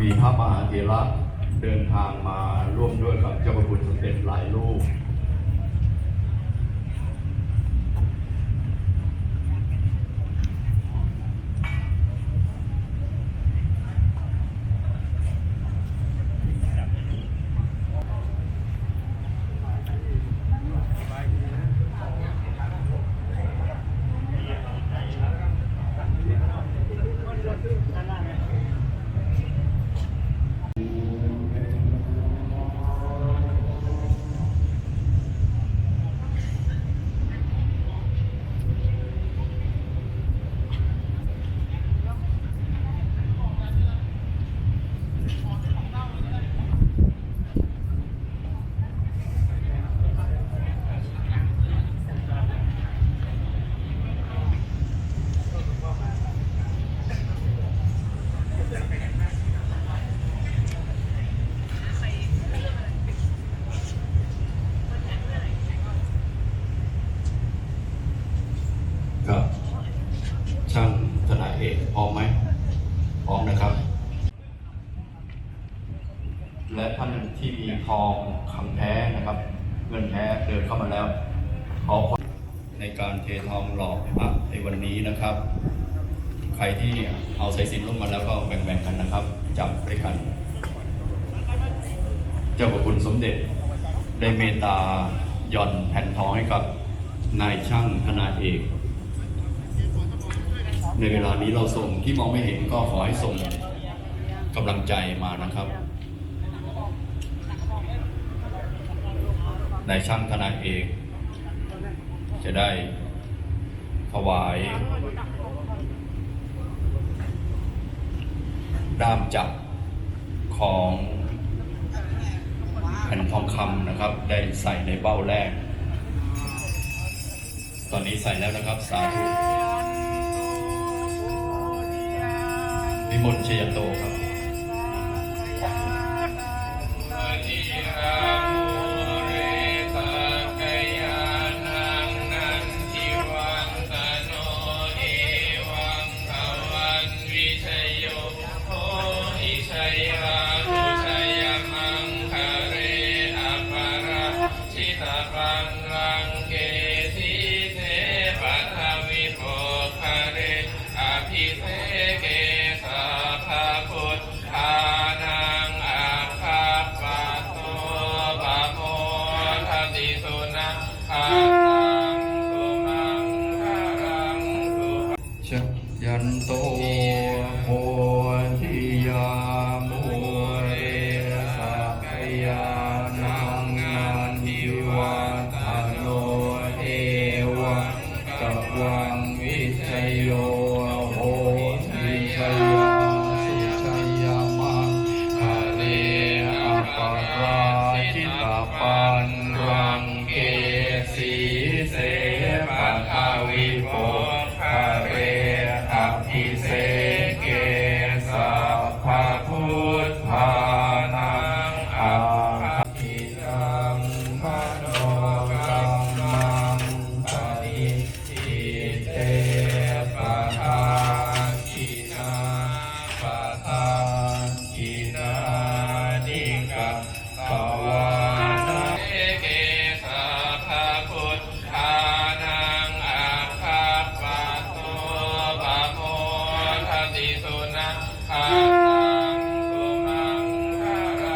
มีพระมหาเถระเดินทางมาร่วมด้วยกับเจ้าพระคุณสมเด็จไหลายรูป กับ ช่างทนายเอกพร้อมไหมพร้อมนะครับ และท่านที่มีทองคำแท้นะครับ เงินแท้เดินเข้ามาแล้วขอความในการเททองหล่อพระในวันนี้นะครับ ใครที่เอาสายสินลงมาแล้วก็แบ่งๆกันนะครับจับด้วยกัน เจ้าพระคุณสมเด็จได้เมตตาหย่อนแผ่นทองให้กับนายช่างธนาเอก ในเวลานี้เราส่งที่มองไม่เห็นก็ขอให้ส่งกำลังใจมานะครับนายช่างธนาเอกจะได้ถวาย ด้ามจับของแผ่นทองคำนะครับ ได้ใส่ในเบ้าแรก ตอนนี้ใส่แล้วนะครับ สาธุ นิมนต์ชยโตครับเร ยันโต